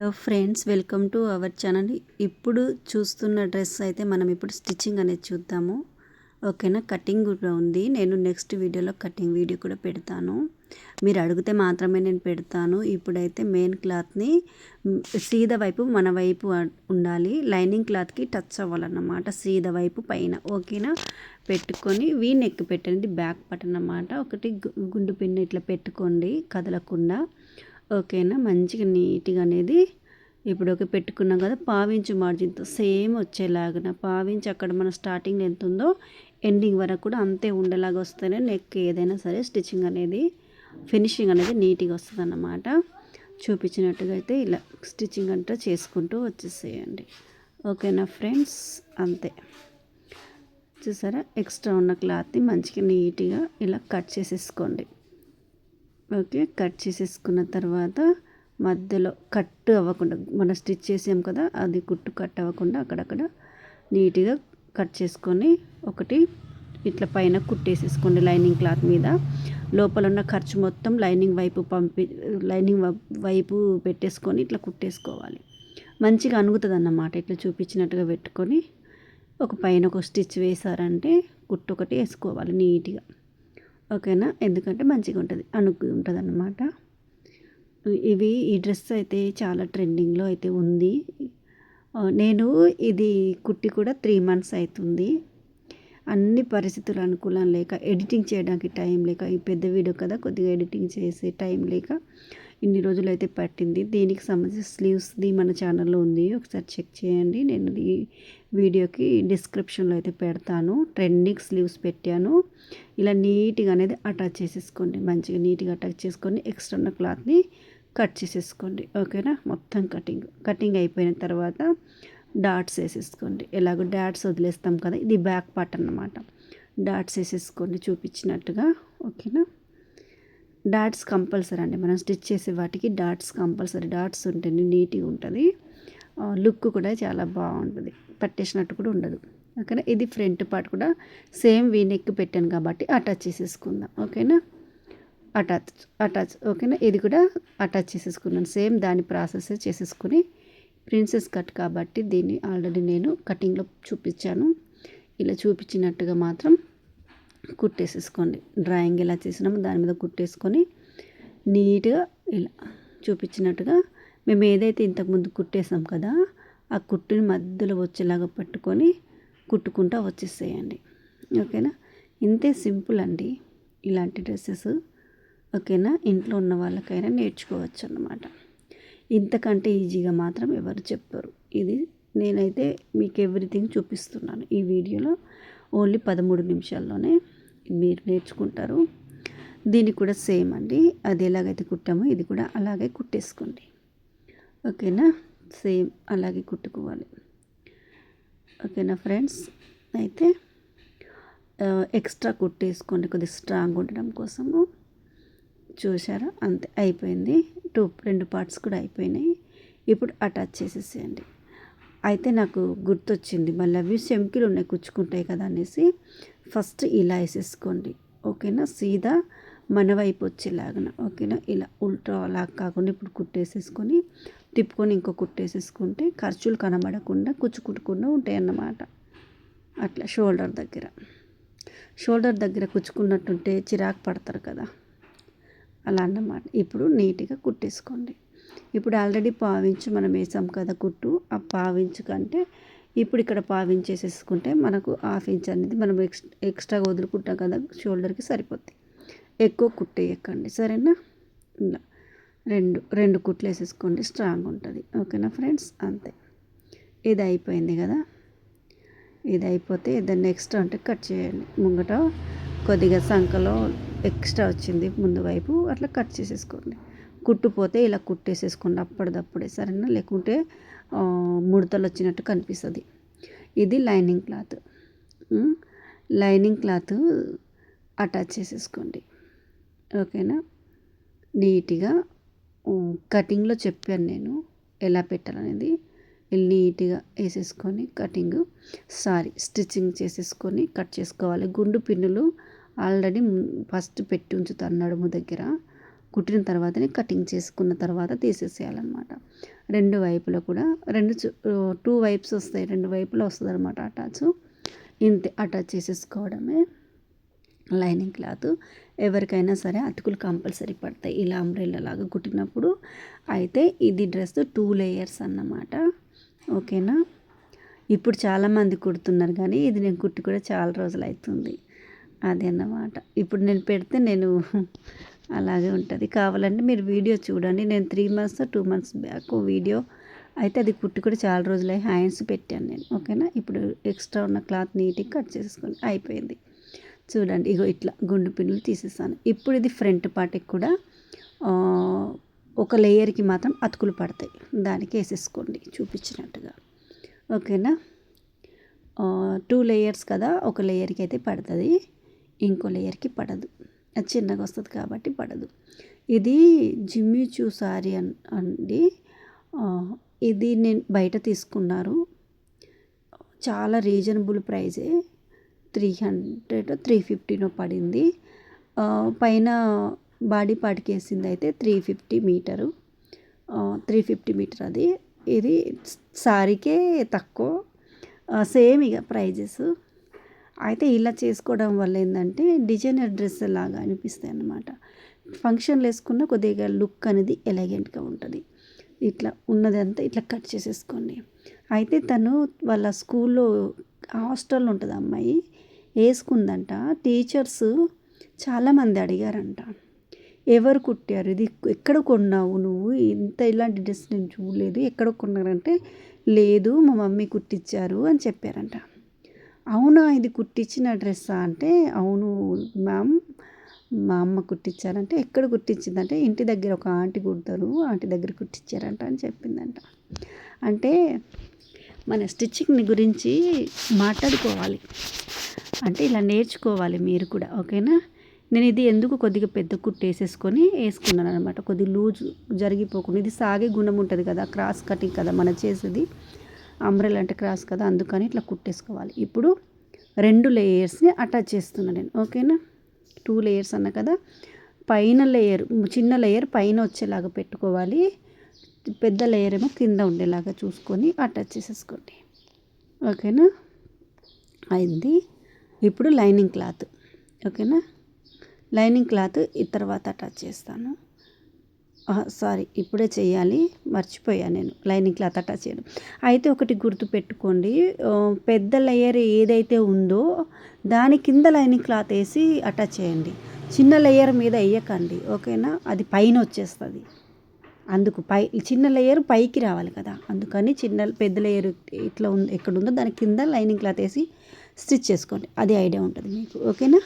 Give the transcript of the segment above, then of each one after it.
Friends welcome to our channel ఇప్పుడు చూస్తున్న dress అయితే మనం ఇప్పుడు స్టిచ్చింగ్ అనేది చూద్దాము. ఓకేనా? కటింగ్ కూడా ఉంది. నేను నెక్స్ట్ వీడియోలో కటింగ్ వీడియో కూడా పెడతాను. మీరు అడిగితే మాత్రమే నేను పెడతాను. ఇప్పుడైతే మెయిన్ క్లాత్ని సీద వైపు మన వైపు ఉండాలి. లైనింగ్ క్లాత్కి టచ్ అవ్వాలన్నమాట. సీద వైపు పైన. ఓకేనా? పెట్టుకొని వీ నెక్ పెట్టండి. బ్యాక్ పట్ అన్నమాట. ఒకటి గుండు పిన్ను ఇట్లా పెట్టుకోండి. కదలకుండా. ఓకేనా? మంచిగా నీట్గా అనేది ఇప్పుడు ఒక పెట్టుకున్నాం కదా పావించు మార్జిన్తో సేమ్ వచ్చేలాగా పావించి అక్కడ మన స్టార్టింగ్ ఎంత ఉందో ఎండింగ్ వరకు కూడా అంతే ఉండేలాగా వస్తేనే నెక్ ఏదైనా సరే స్టిచ్చింగ్ అనేది ఫినిషింగ్ అనేది నీట్గా వస్తుంది అన్నమాట చూపించినట్టుగా అయితే ఇలా స్టిచ్చింగ్ అంటే చేసుకుంటూ వచ్చేసేయండి. ఓకేనా ఫ్రెండ్స్? అంతే. చూసారా? ఎక్స్ట్రా ఉన్న క్లాత్ని మంచిగా నీట్గా ఇలా కట్ చేసేసుకోండి. ఓకే కట్ చేసేసుకున్న తర్వాత మధ్యలో కట్ అవ్వకుండా మనం స్టిచ్ చేసాం కదా అది కుట్టు కట్ అవ్వకుండా అక్కడక్కడ నీట్గా కట్ చేసుకొని ఒకటి ఇట్లా పైన కుట్టేసేసుకోండి లైనింగ్ క్లాత్ మీద. లోపల ఉన్న ఖర్చు మొత్తం లైనింగ్ వైపు పంపి లైనింగ్ వైపు పెట్టేసుకొని ఇట్లా కుట్టేసుకోవాలి. మంచిగా అనుగుతుంది అన్నమాట ఇట్లా చూపించినట్టుగా పెట్టుకొని ఒక పైన ఒక స్టిచ్ వేసారంటే కుట్టు ఒకటి వేసుకోవాలి నీట్గా. ఓకేనా? ఎందుకంటే మంచిగా ఉంటుంది. అనుకు ఉంటుంది అన్నమాట ఇవి ఈ డ్రెస్ అయితే చాలా ట్రెండింగ్లో అయితే ఉంది. నేను ఇది కుట్టి కూడా త్రీ మంత్స్ అవుతుంది అన్ని పరిస్థితులు అనుకూలం లేక ఎడిటింగ్ చేయడానికి టైం లేక ఈ పెద్ద వీడియో కదా కొద్దిగా ఎడిటింగ్ చేసే టైం లేక ఇన్ని రోజులు అయితే పట్టింది. దీనికి సంబంధించి స్లీవ్స్ది మన ఛానల్లో ఉంది. ఒకసారి చెక్ చేయండి. నేను ఈ వీడియోకి డిస్క్రిప్షన్లో అయితే పెడతాను. ట్రెండింగ్ స్లీవ్స్ పెట్టాను. ఇలా నీట్గా అనేది అటాచ్ చేసేసుకోండి. మంచిగా నీట్గా అటాచ్ చేసుకొని ఎక్స్ట్రా ఉన్న క్లాత్ని కట్ చేసేసుకోండి. ఓకేనా? మొత్తం కటింగ్. కటింగ్ అయిపోయిన తర్వాత డాట్స్ వేసేసుకోండి. ఎలాగో డాట్స్ వదిలేస్తాం కదా? ఇది బ్యాక్ పార్ట్ అన్నమాట. డాట్స్ వేసేసుకోండి చూపించినట్టుగా. ఓకేనా? డాట్స్ కంపల్సరీ అండి. మనం స్టిచ్ చేసే వాటికి డాట్స్ కంపల్సరీ. డాట్స్ ఉంటుంది నీట్గా ఉంటుంది. లుక్ కూడా చాలా బాగుంటుంది. పట్టేసినట్టు కూడా ఉండదు. ఓకేనా? ఇది ఫ్రంట్ పార్ట్ కూడా సేమ్ వీనెక్ పెట్టాను కాబట్టి అటాచ్ చేసేసుకుందాం. ఓకేనా? Attach attach. ఓకేనా? ఇది కూడా అటాచ్ చేసేసుకున్నాను. సేమ్ దాని ప్రాసెస్ చేసేసుకుని ప్రిన్సెస్ కట్ కాబట్టి దీన్ని ఆల్రెడీ నేను కటింగ్లో చూపించాను. ఇలా చూపించినట్టుగా మాత్రం కుట్టేసేసుకోండి. డ్రాయింగ్ ఎలా చేసినామో దాని మీద కుట్టేసుకొని నీట్గా ఇలా చూపించినట్టుగా మేము ఏదైతే ఇంతకుముందు కుట్టేసాం కదా ఆ కుట్టుని మధ్యలో వచ్చేలాగా పట్టుకొని కుట్టుకుంటూ వచ్చేసేయండి. ఓకేనా? ఇంతే సింపుల్ అండి ఇలాంటి డ్రెస్సెస్. ఓకేనా? ఇంట్లో ఉన్న వాళ్ళకైనా నేర్చుకోవచ్చు అన్నమాట ఇంతకంటే ఈజీగా మాత్రం ఎవరు చెప్పరు. ఇది నేనైతే మీకు ఎవ్రీథింగ్ చూపిస్తున్నాను ఈ వీడియోలో. ఓన్లీ పదమూడు నిమిషాల్లోనే మీరు నేర్చుకుంటారు. దీనికి కూడా సేమ్ అండి. అది ఎలాగైతే కుట్టామో ఇది కూడా అలాగే కుట్టేసుకోండి. ఓకేనా? సేమ్ అలాగే కుట్టుకోవాలి. ఓకేనా ఫ్రెండ్స్? అయితే ఎక్స్ట్రా కుట్టేసుకోండి. కొద్దిగా స్ట్రాంగ్ ఉండడం కోసము. చూసారా అంతే అయిపోయింది. టూ రెండు పార్ట్స్ కూడా అయిపోయినాయి. ఇప్పుడు అటాచ్ చేసేసేయండి. అయితే నాకు గుర్తొచ్చింది మళ్ళీ అవి చెంకిలు ఉన్నాయి కుచ్చుకుంటాయి కదా అనేసి. ఫస్ట్ ఇలా వేసేసుకోండి ఓకేనా? సీదా మన వైపు వచ్చేలాగన ఓకేనా? ఇలా ఉల్టా అలా కాకుండా ఇప్పుడు కుట్టేసేసుకొని తిప్పుకొని ఇంకో కుట్టేసేసుకుంటే ఖర్చులు కనబడకుండా కుచ్చుకుంటకుండా ఉంటాయి అన్నమాట అట్లా షోల్డర్ దగ్గర. షోల్డర్ దగ్గర కుచ్చుకున్నట్టుంటే చిరాకు పడతారు కదా? అలా అన్నమాట. ఇప్పుడు నీట్గా కుట్టేసుకోండి. ఇప్పుడు ఆల్రెడీ పావించు మనం వేసాం కదా కుట్టు ఆ పావించు కంటే ఇప్పుడు ఇక్కడ పావించేసేసుకుంటే మనకు హాఫ్ ఇంచ్ అనేది మనం ఎక్స్ ఎక్స్ట్రాగా వదులుకుంటాం కదా షోల్డర్కి సరిపోద్ది. ఎక్కువ కుట్టేయకండి సరేనా? ఇలా రెండు రెండు కుట్లు వేసేసుకోండి స్ట్రాంగ్ ఉంటుంది. ఓకేనా ఫ్రెండ్స్? అంతే. ఇది అయిపోయింది కదా? ఇది అయిపోతే దాన్ని ఎక్స్ట్రా అంటే కట్ చేయండి. ముంగట కొద్దిగా సంఖలో ఎక్స్ట్రా వచ్చింది ముందు వైపు అట్లా కట్ చేసేసుకోండి. కుట్టుపోతే ఇలా కుట్టేసేసుకోండి అప్పటిదప్పుడే సరేనా? లేకుంటే ముడతలు వచ్చినట్టు కనిపిస్తుంది. ఇది lining cloth. Lining cloth attach చేసేసుకోండి. ఓకేనా? నీట్గా కటింగ్లో చెప్పాను నేను ఎలా పెట్టాలనేది. నీట్గా వేసేసుకొని కటింగ్ సారీ స్టిచ్చింగ్ చేసేసుకొని కట్ చేసుకోవాలి. గుండు పిన్నులు ఆల్రెడీ ఫస్ట్ పెట్టి ఉంచుతాను నడుము దగ్గర. కుట్టిన తర్వాతనే కటింగ్ చేసుకున్న తర్వాత తీసేసేయాలన్నమాట. రెండు వైపులో కూడా రెండు టూ వైప్స్ వస్తాయి రెండు వైపులా వస్తుంది అనమాట అటాచ్. ఇంతే అటాచ్ చేసేసుకోవడమే. Lining cloth. ఎవరికైనా సరే అతుకులు కంపల్సరీ పడతాయి. ఇలా అంబ్రెల్లా లాగా కుట్టినప్పుడు అయితే ఇది డ్రెస్ టూ లేయర్స్ అన్నమాట. ఓకేనా? ఇప్పుడు చాలామంది కుడుతున్నారు కానీ ఇది నేను కుట్టి కూడా చాలా రోజులు అవుతుంది అదే అన్నమాట ఇప్పుడు నేను పెడితే నేను అలాగే ఉంటుంది. కావాలంటే మీరు వీడియో చూడండి. నేను three months two months back video అయితే అది కుట్టి కూడా చాలా రోజులై హ్యాండ్స్ పెట్టాను నేను. ఓకేనా? ఇప్పుడు ఎక్స్ట్రా ఉన్న క్లాత్ నీట్గా కట్ చేసుకొని అయిపోయింది. చూడండి ఇగో ఇట్లా గుండు పిన్నులు తీసేస్తాను ఇప్పుడు ఇది ఫ్రంట్ పార్ట్కి కూడా ఒక లేయర్కి మాత్రం అతుకులు పడతాయి. దానికి వేసేసుకోండి చూపించినట్టుగా. ఓకేనా? టూ లేయర్స్ కదా ఒక లేయర్కి అయితే పడుతుంది. ఇంకో లేయర్కి పడదు. చిన్నగా వస్తుంది కాబట్టి పడదు. ఇది జిమ్మిచూ సారీ అండి. ఇది నేను బయట తీసుకున్నారు. చాలా రీజనబుల్ ప్రైజే. త్రీ హండ్రెడ్ త్రీ ఫిఫ్టీనో పడింది. పైన బాడీ పార్ట్కి వేసింది అయితే three fifty metre. Three fifty metre అది. ఇది సారీకే తక్కువ. సేమ్ ఇక ప్రైజెస్. అయితే ఇలా చేసుకోవడం వల్ల ఏంటంటే డిజైనర్ డ్రెస్ లాగా అనిపిస్తాయి అన్నమాట. ఫంక్షన్లు వేసుకున్న కొద్దిగా లుక్ అనేది ఎలగెంట్గా ఉంటుంది. ఇట్లా ఉన్నదంతా ఇట్లా కట్ చేసేసుకోండి. అయితే తను వాళ్ళ స్కూల్లో హాస్టల్లో ఉంటుంది అమ్మాయి వేసుకుందంట. టీచర్స్ చాలామంది అడిగారంట. ఎవరు కుట్టారు? ఇది ఎక్కడ కొన్నావు నువ్వు? ఇంత ఇలాంటి డ్రెస్ నేను చూడలేదు. ఎక్కడ కొన్నారంటే లేదు మా మమ్మీ కుట్టించారు అని చెప్పారంట. అవునా? ఇది కుట్టించిన డ్రెస్సా? అంటే అవును మ్యామ్. మా అమ్మ కుట్టించారంటే ఎక్కడ కుట్టించిందంటే ఇంటి దగ్గర ఒక ఆంటీ కుడతారు ఆంటీ దగ్గర కుట్టించారంట అని చెప్పిందంట. అంటే మన స్టిచ్చింగ్ని గురించి మాట్లాడుకోవాలి. అంటే ఇలా నేర్చుకోవాలి మీరు కూడా ఓకేనా? నేను ఇది ఎందుకు కొద్దిగా పెద్ద కుట్టు వేసేసుకొని వేసుకున్నాను అనమాట కొద్దిగా లూజ్ జరిగిపోకుండా ఇది సాగే గుణం ఉంటుంది కదా క్రాస్ కటింగ్ కదా మనం చేసేది. అంబ్రెల్ అంటే క్రాస్ కదా అందుకని ఇట్లా కుట్టేసుకోవాలి. ఇప్పుడు రెండు లేయర్స్ని అటాచ్ చేస్తున్నాను నేను ఓకేనా? టూ లేయర్స్ అన్న కదా పైన లేయర్ చిన్న లేయర్ పైన వచ్చేలాగా పెట్టుకోవాలి. పెద్ద లేయర్ ఏమో కింద ఉండేలాగా చూసుకొని అటాచ్ చేసేసుకోండి. ఓకేనా? అయింది. ఇప్పుడు లైనింగ్ క్లాత్ ఓకేనా? లైనింగ్ క్లాత్ ఈ తర్వాత అటాచ్ చేస్తాను. సారీ ఇప్పుడే చేయాలి మర్చిపోయాను నేను లైనింగ్ క్లాత్ అటాచ్ చేయడం. అయితే ఒకటి గుర్తు పెట్టుకోండి పెద్ద లేయర్ ఏదైతే ఉందో దాని కింద లైనింగ్ క్లాత్ వేసి అటాచ్ చేయండి. చిన్న లేయర్ మీద వేయకండి ఓకేనా? అది పైన వచ్చేస్తుంది. అందుకు పై చిన్న లేయర్ పైకి రావాలి కదా అందుకని చిన్న పెద్ద లేయర్ ఇట్లా ఉంది ఎక్కడ ఉందో దాని కింద లైనింగ్ క్లాత్ వేసి స్టిచ్ చేసుకోండి. అది ఐడియా ఉంటుంది మీకు ఓకేనా?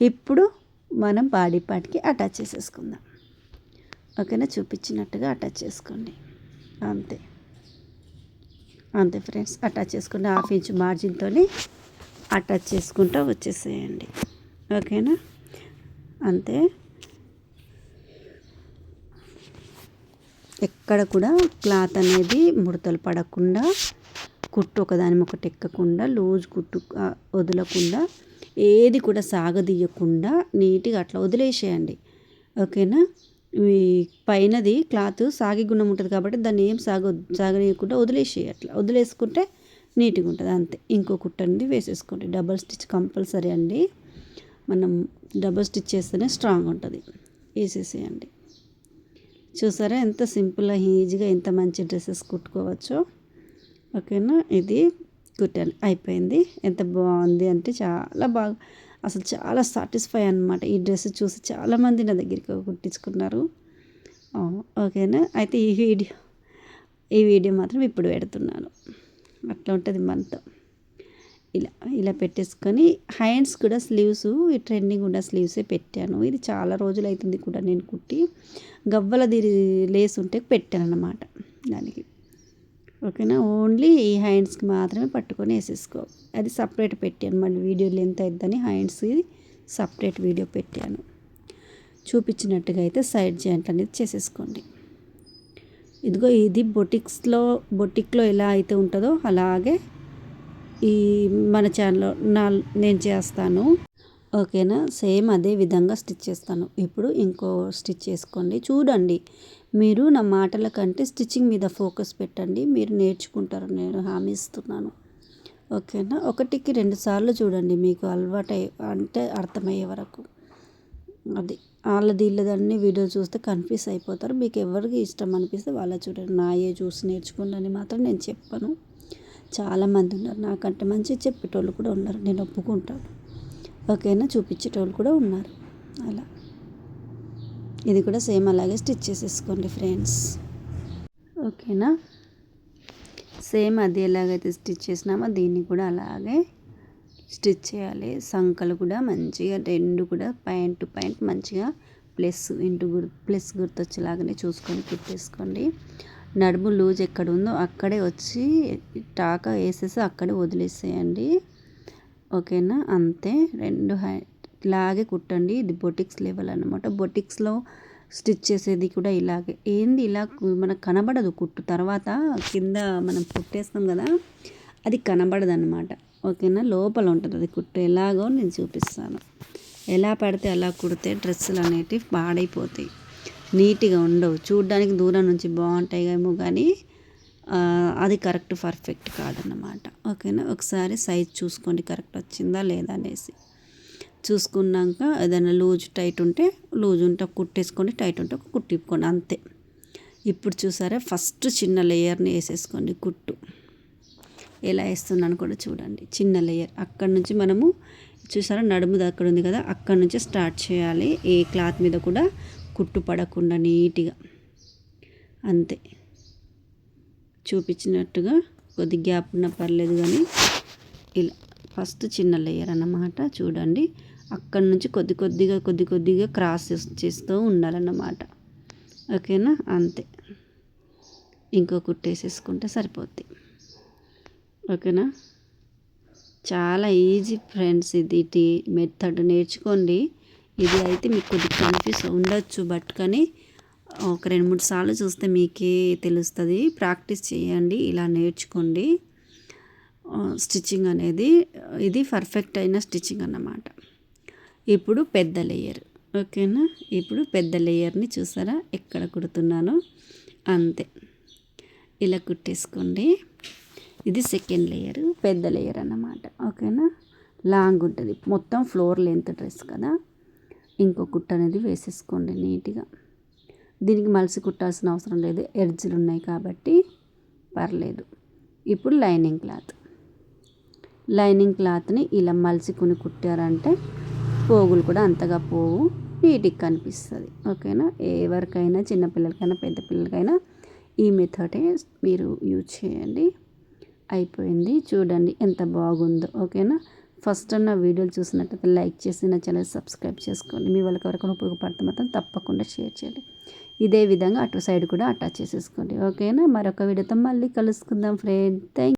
ఇప్పుడు మనం బాడీ పార్ట్కి అటాచ్ చేసేసుకుందాం. ఓకేనా? చూపించినట్టుగా అటాచ్ చేసుకోండి. అంతే. అంతే ఫ్రెండ్స్ అటాచ్ చేసుకుంటే హాఫ్ ఇంచ్ మార్జిన్తో అటాచ్ చేసుకుంటూ వచ్చేసేయండి. ఓకేనా? అంతే. ఎక్కడ కూడా క్లాత్ అనేది ముడతలు పడకుండా కుట్టు ఒకదాని ఒకటి ఎక్కకుండా లూజ్ కుట్టు వదలకుండా ఏది కూడా సాగదీయకుండా నీట్గా అట్లా వదిలేసేయండి. ఓకేనా? ఈ పైనది క్లాత్ సాగి గుణం ఉంటుంది కాబట్టి దాన్ని ఏం సాగ సాగనీయకుండా వదిలేసి అట్లా. వదిలేసుకుంటే నీట్గా ఉంటుంది అంతే. ఇంకో కుట్ట అనేది వేసేసుకోండి. డబల్ స్టిచ్ కంపల్సరీ అండి. మనం డబల్ స్టిచ్ చేస్తేనే స్ట్రాంగ్ ఉంటుంది. వేసేసేయండి. చూసారా ఎంత సింపుల్గా ఈజీగా ఎంత మంచి డ్రెస్సెస్ కుట్టుకోవచ్చో? ఓకేనా? ఇది కుట్టాను. అయిపోయింది. ఎంత బాగుంది అంటే చాలా బాగా అసలు చాలా సాటిస్ఫై అనమాట ఈ డ్రెస్ చూసి చాలామంది నా దగ్గరికి కుట్టించుకున్నారు. ఓకేనా? అయితే ఈ వీడియో ఈ వీడియో మాత్రం ఇప్పుడు పెడుతున్నాను. అట్లా ఉంటుంది మనతో ఇలా ఇలా పెట్టేసుకొని హ్యాండ్స్ కూడా స్లీవ్స్ ఈ ట్రెండింగ్ ఉన్న స్లీవ్సే పెట్టాను. ఇది చాలా రోజులు అవుతుంది కూడా నేను కుట్టి. గవ్వల దీని లేస్ ఉంటే పెట్టాను అన్నమాట దానికి. ఓకేనా? ఓన్లీ ఈ హ్యాండ్స్కి మాత్రమే పట్టుకొని వేసేసుకో. అది సపరేట్ పెట్టాను మళ్ళీ వీడియో లెంత్ అవుతుందని హ్యాండ్స్కి సపరేట్ వీడియో పెట్టాను. చూపించినట్టుగా అయితే సైడ్ జాయింట్ అనేది చేసేసుకోండి. ఇదిగో ఇది బొటిక్స్లో బొటిక్లో ఎలా అయితే ఉంటుందో అలాగే ఈ మన ఛానల్లో నా నేను చేస్తాను. ఓకేనా? సేమ్ అదే విధంగా స్టిచ్ చేస్తాను. ఇప్పుడు ఇంకో స్టిచ్ చేసుకోండి. చూడండి. మీరు నా మాటల కంటే స్టిచ్చింగ్ మీద ఫోకస్ పెట్టండి. మీరు నేర్చుకుంటారు. నేను హామీ ఇస్తున్నాను. ఓకేనా? ఒకటికి రెండు సార్లు చూడండి. మీకు అలవాటు అంటే అర్థమయ్యే వరకు. అది. వాళ్ళది వీళ్ళది వీడియో చూస్తే కన్ఫ్యూజ్ అయిపోతారు. మీకు ఎవరికి ఇష్టం అనిపిస్తే వాళ్ళ చూడండి. నాయే చూసి నేర్చుకోండి అని మాత్రం నేను చెప్పను. చాలామంది ఉన్నారు. నాకంటే మంచి చెప్పేటోళ్ళు కూడా ఉన్నారు. నేను ఒప్పుకుంటాను. ఓకేనా? చూపించేటోళ్ళు కూడా ఉన్నారు. అలా. ఇది కూడా సేమ్ అలాగే స్టిచ్ చేసేసుకోండి ఫ్రెండ్స్. ఓకేనా? సేమ్ అది ఎలాగైతే స్టిచ్ చేసినామో దీన్ని కూడా అలాగే స్టిచ్ చేయాలి. సంకలు కూడా మంచిగా రెండు కూడా పాయింట్ టు పాయింట్ మంచిగా ప్లస్ ఇంటూ గుర్ ప్లస్ గుర్తొచ్చేలాగానే చూసుకొని కుట్టేసుకోండి నడుము లూజ్ ఎక్కడ ఉందో అక్కడే వచ్చి టాక వేసేసి అక్కడే వదిలేసేయండి. ఓకేనా? అంతే. రెండు హై ఇలాగే కుట్టండి. ఇది బొటిక్స్ లెవెల్ అనమాట బొటిక్స్లో స్టిచ్ చేసేది కూడా ఇలాగే. ఏంది ఇలా మనకు కనబడదు కుట్టు. తర్వాత కింద మనం కుట్టేస్తాం కదా అది కనబడదు అనమాట ఓకేనా? లోపల ఉంటుంది అది కుట్టు. ఎలాగో నేను చూపిస్తాను. ఎలా పడితే అలా కుడితే డ్రెస్సులు అనేటివి పాడైపోతాయి. నీట్గా ఉండవు. చూడ్డానికి దూరం నుంచి బాగుంటాయేమో కానీ అది కరెక్ట్ పర్ఫెక్ట్ కాదన్నమాట. ఓకేనా? ఒకసారి సైజ్ చూసుకోండి. కరెక్ట్ వచ్చిందా లేదా అనేసి. చూసుకున్నాక ఏదైనా లూజ్ టైట్ ఉంటే లూజ్ ఉంటే కుట్టేసుకోండి టైట్ ఉంటే కుట్టిప్పుకోండి అంతే. ఇప్పుడు చూసారా ఫస్ట్ చిన్న లేయర్ని వేసేసుకోండి కుట్టు. ఎలా వేస్తున్నాను కూడా చూడండి చిన్న లేయర్. అక్కడ నుంచి మనము చూసారా నడుము అక్కడ ఉంది కదా అక్కడ నుంచి స్టార్ట్ చేయాలి. ఏ క్లాత్ మీద కూడా కుట్టు పడకుండా నీట్గా. అంతే. చూపించినట్టుగా కొద్ది గ్యాప్ ఉన్న పర్లేదు కానీ ఇలా ఫస్ట్ చిన్న లేయర్ అన్నమాట చూడండి. అక్కడి నుంచి కొద్ది కొద్దిగా కొద్ది కొద్దిగా క్రాస్ చేస్తూ ఉండాలన్నమాట. ఓకేనా? అంతే. ఇంకో కుట్టేసేసుకుంటే సరిపోద్ది. ఓకేనా? చాలా ఈజీ ఫ్రెండ్స్ ఇది టీ మెథడ్ నేర్చుకోండి. ఇది అయితే మీకు కొద్దిగా కన్ఫ్యూజ్ ఉండొచ్చు బట్ కానీ ఒక రెండు మూడు సార్లు చూస్తే మీకే తెలుస్తుంది. ప్రాక్టీస్ చేయండి ఇలా నేర్చుకోండి. స్టిచ్చింగ్ అనేది ఇది పర్ఫెక్ట్ అయిన స్టిచ్చింగ్ అన్నమాట. ఇప్పుడు పెద్ద లేయర్ ఓకేనా? ఇప్పుడు పెద్ద లేయర్ని చూసారా? ఎక్కడ కుడుతున్నానో? అంతే. ఇలా కుట్టేసుకోండి. ఇది సెకండ్ లేయర్ పెద్ద లేయర్ అన్నమాట. ఓకేనా? లాంగ్ ఉంటుంది. మొత్తం ఫ్లోర్ లెంత్ డ్రెస్ కదా? ఇంకో కుట్ట అనేది వేసేసుకోండి నీట్గా. దీనికి మలిసి కుట్టాల్సిన అవసరం లేదు. ఎడ్జ్లు ఉన్నాయి కాబట్టి పర్లేదు. ఇప్పుడు లైనింగ్ క్లాత్. లైనింగ్ క్లాత్ని ఇలా మలుచుకుని కుట్టారంటే పోగులు కూడా అంతగా పోవు. నీట్గా కనిపిస్తుంది. ఓకేనా? ఎవరికైనా చిన్నపిల్లలకైనా పెద్ద పిల్లలకైనా ఈ మెథడే మీరు యూజ్ చేయండి. అయిపోయింది. చూడండి ఎంత బాగుందో. ఓకేనా? ఫస్ట్ నా వీడియోలు చూసినట్టయితే లైక్ చేసి నా ఛానల్ సబ్స్క్రైబ్ చేసుకోండి. మీ వాళ్ళకి ఎవరికైనా ఉపయోగపడితే మాత్రం తప్పకుండా షేర్ చేయండి. ఇదే విధంగా అటు సైడ్ కూడా అటాచ్ చేసేసుకోండి. ఓకేనా? మరొక వీడియోతో మళ్ళీ కలుసుకుందాం ఫ్రెండ్ థ్యాంక్